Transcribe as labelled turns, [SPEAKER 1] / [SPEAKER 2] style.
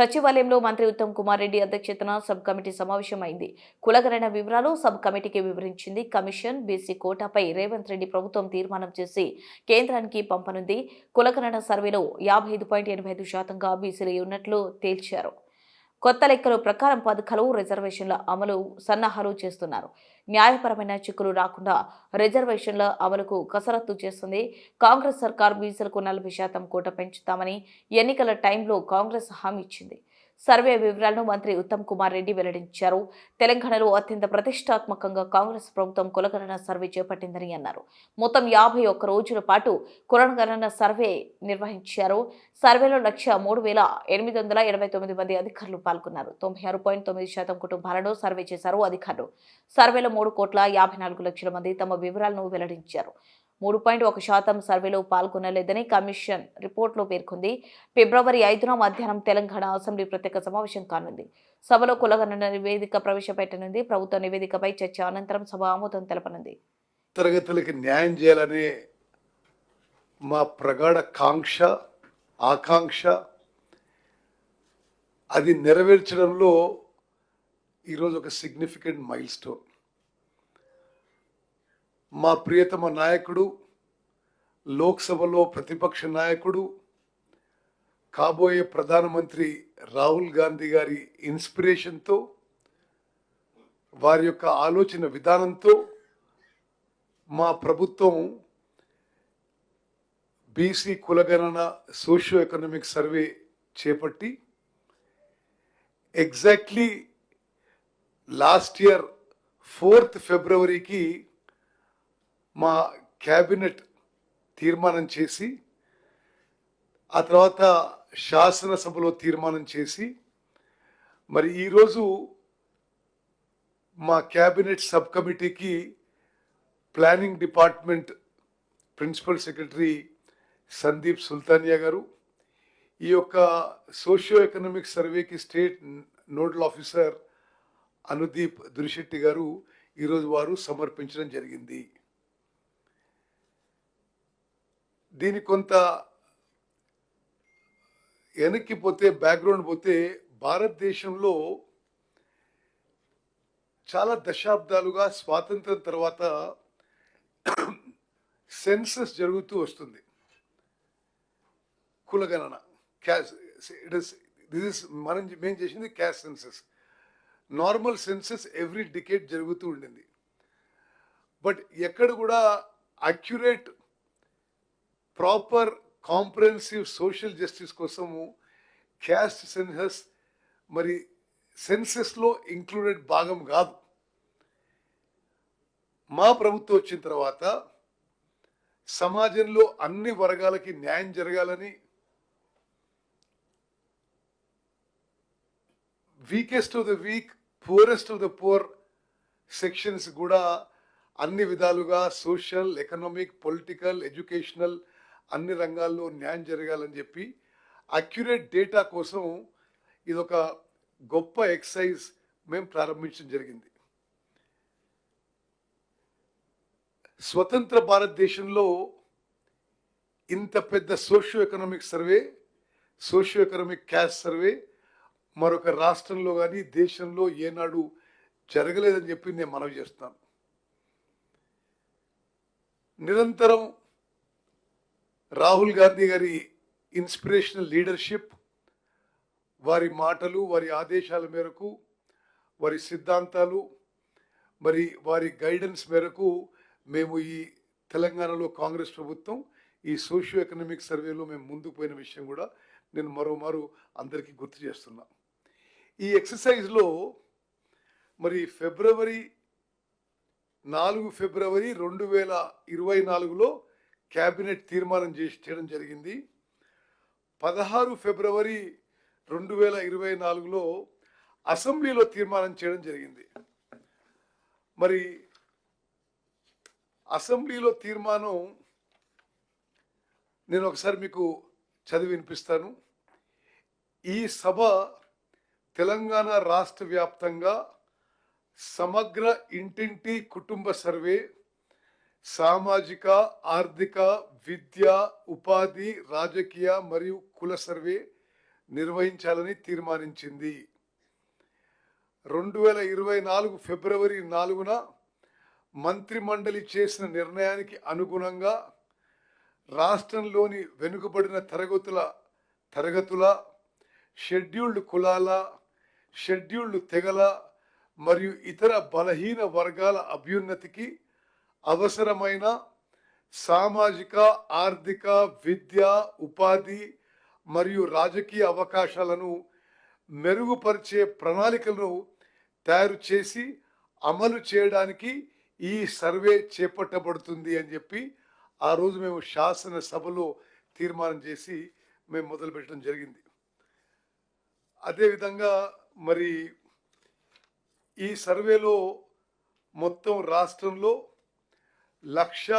[SPEAKER 1] సచివాలయంలో మంత్రి ఉత్తమ్ కుమార్ రెడ్డి అధ్యక్షతన సబ్ కమిటీ సమావేశమైంది. కులగణన వివరాలు సబ్ కమిటీకి వివరించింది. కమిషన్ బీసీ కోటాపై రేవంత్ రెడ్డి ప్రభుత్వం తీర్మానం చేసి కేంద్రానికి పంపనుంది. కులగణన సర్వేలో యాభై ఐదు పాయింట్ ఎనభై ఐదు శాతంగా బీసీలు ఉన్నట్లు తేల్చారు. కొత్త లెక్కల ప్రకారం పథకాలు రిజర్వేషన్ల అమలు సన్నాహాలు చేస్తున్నారు. న్యాయపరమైన చిక్కులు రాకుండా రిజర్వేషన్ల అమలుకు కసరత్తు చేస్తుంది. కాంగ్రెస్ సర్కార్ బీసీలకు నలభై శాతం కోట పెంచుతామని ఎన్నికల టైంలో కాంగ్రెస్ హామీ ఇచ్చింది. సర్వే వివరాలను మంత్రి ఉత్తమ్ కుమార్ రెడ్డి వెల్లడించారు. తెలంగాణలో అత్యంత ప్రతిష్టాత్మకంగా కాంగ్రెస్ ప్రభుత్వం కులగణన సర్వే చేపట్టిందని అన్నారు. మొత్తం యాభై ఒక్క రోజుల పాటు కులగణన సర్వే నిర్వహించారు. సర్వేలో లక్ష మూడు వేల ఎనిమిది వందల ఎనభై తొమ్మిది మంది అధికారులు పాల్గొన్నారు. తొంభై ఆరు పాయింట్ తొమ్మిది శాతం కుటుంబాలను సర్వే చేశారు అధికారులు. సర్వేలో మూడు కోట్ల యాభై నాలుగు లక్షల మంది తమ వివరాలను వెల్లడించారు. మూడు పాయింట్ ఒక శాతం సర్వేలో పాల్గొనలేదని కమిషన్ రిపోర్ట్లో పేర్కొంది. ఫిబ్రవరి ఐదున మధ్యాహ్నం తెలంగాణ అసెంబ్లీ ప్రత్యేక సమావేశం కానుంది. సభలో కులగణన నివేదిక ప్రవేశపెట్టనుంది. ప్రభుత్వ నివేదికపై చర్చ అనంతరం సభ ఆమోదం తెలపనుంది.
[SPEAKER 2] తరగతులకి న్యాయం చేయాలనే మా ప్రగాఢ కాంక్ష ఆకాంక్ష అది నెరవేర్చడంలో ఈరోజు ఒక సిగ్నిఫికెంట్ మైల్ స్టోన్ మా ప్రియతమ నాయకుడు లోక్సభలో ప్రతిపక్ష నాయకుడు కాబోయే ప్రధానమంత్రి రాహుల్ గాంధీ గారి ఇన్స్పిరేషన్తో వారి యొక్క ఆలోచన విధానంతో మా ప్రభుత్వం బీసీ కులగణన సోషియో ఎకనామిక్ సర్వే చేపట్టి ఎగ్జాక్ట్లీ లాస్ట్ ఇయర్ ఫోర్త్ ఫిబ్రవరికి మా క్యాబినెట్ తీర్మానం చేసి ఆ తర్వాత శాసనసభలో తీర్మానం చేసి మరి ఈరోజు మా క్యాబినెట్ సబ్ కమిటీకి planning department principal secretary Sandeep Sultania గారు ఈ యొక్క socio economic సర్వేకి state nodal officer Anudeep Durishetti గారు ఈరోజు వారు సమర్పించడం జరిగింది. దీని కొంత వెనక్కి పోతే బ్యాక్గ్రౌండ్ పోతే భారతదేశంలో చాలా దశాబ్దాలుగా స్వాతంత్రం తర్వాత సెన్సస్ జరుగుతూ వస్తుంది. కులగణన caste it is this is మనం మేము చేసింది caste census normal census every decade జరుగుతూ ఉండింది. బట్ ఎక్కడ కూడా accurate proper comprehensive social justice కోసము క్యాస్ట్ సెన్సస్ మరి సెన్సెస్లో ఇంక్లూడెడ్ భాగం కాదు మా ప్రభుత్వం వచ్చిన తర్వాత సమాజంలో అన్ని వర్గాలకి న్యాయం జరగాలని weakest of the weak poorest of the poor sections కూడా అన్ని విధాలుగా సోషల్ ఎకనామిక్ పొలిటికల్ ఎడ్యుకేషనల్ అన్ని రంగాల్లో న్యాయం జరగాలని చెప్పి అక్యురేట్ డేటా కోసం ఇదొక గొప్ప ఎక్సైజ్ మేము ప్రారంభించడం జరిగింది. స్వతంత్ర భారతదేశంలో ఇంత పెద్ద socio economic survey socio economic caste survey మరొక రాష్ట్రంలో కానీ దేశంలో ఏనాడు జరగలేదని చెప్పి నేను మనవి చేస్తాను నిరంతరం రాహుల్ గాంధీ గారి ఇన్స్పిరేషనల్ లీడర్షిప్ వారి మాటలు వారి ఆదేశాల మేరకు వారి సిద్ధాంతాలు మరి వారి గైడెన్స్ మేరకు మేము ఈ తెలంగాణలో కాంగ్రెస్ ప్రభుత్వం ఈ సోషియో ఎకనామిక్ సర్వేలో మేము ముందుకు పోయిన విషయం కూడా నేను మరోమారు అందరికీ గుర్తు చేస్తున్నా. ఈ ఎక్సర్సైజ్లో మరి ఫిబ్రవరి నాలుగు ఫిబ్రవరి రెండు వేల ఇరవై నాలుగులో క్యాబినెట్ తీర్మానం చేసి చేయడం జరిగింది. పదహారు ఫిబ్రవరి రెండు వేల ఇరవై నాలుగులో అసెంబ్లీలో తీర్మానం చేయడం జరిగింది. మరి అసెంబ్లీలో తీర్మానం నేను ఒకసారి మీకు చదివి వినిపిస్తాను. ఈ సభ తెలంగాణ రాష్ట్ర వ్యాప్తంగా సమగ్ర ఇంటింటి కుటుంబ సర్వే సామాజిక ఆర్థిక విద్య ఉపాధి రాజకీయ మరియు కుల సర్వే నిర్వహించాలని తీర్మానించింది. రెండు వేల ఇరవై నాలుగు ఫిబ్రవరి నాలుగున మంత్రిమండలి చేసిన నిర్ణయానికి అనుగుణంగా రాష్ట్రంలోని వెనుకబడిన తరగతుల తరగతుల షెడ్యూల్డ్ కులాల షెడ్యూల్డ్ తెగల మరియు ఇతర బలహీన వర్గాల అభ్యున్నతికి అవసరమైన సామాజిక ఆర్థిక విద్య ఉపాధి మరియు రాజకీయ అవకాశాలను మెరుగుపరిచే ప్రణాళికలను తయారు చేసి అమలు చేయడానికి ఈ సర్వే చేపట్టబడుతుంది అని చెప్పి ఆ రోజు మేము శాసనసభలో తీర్మానం చేసి మేము మొదలుపెట్టడం జరిగింది. అదేవిధంగా మరి ఈ సర్వేలో మొత్తం రాష్ట్రంలో లక్ష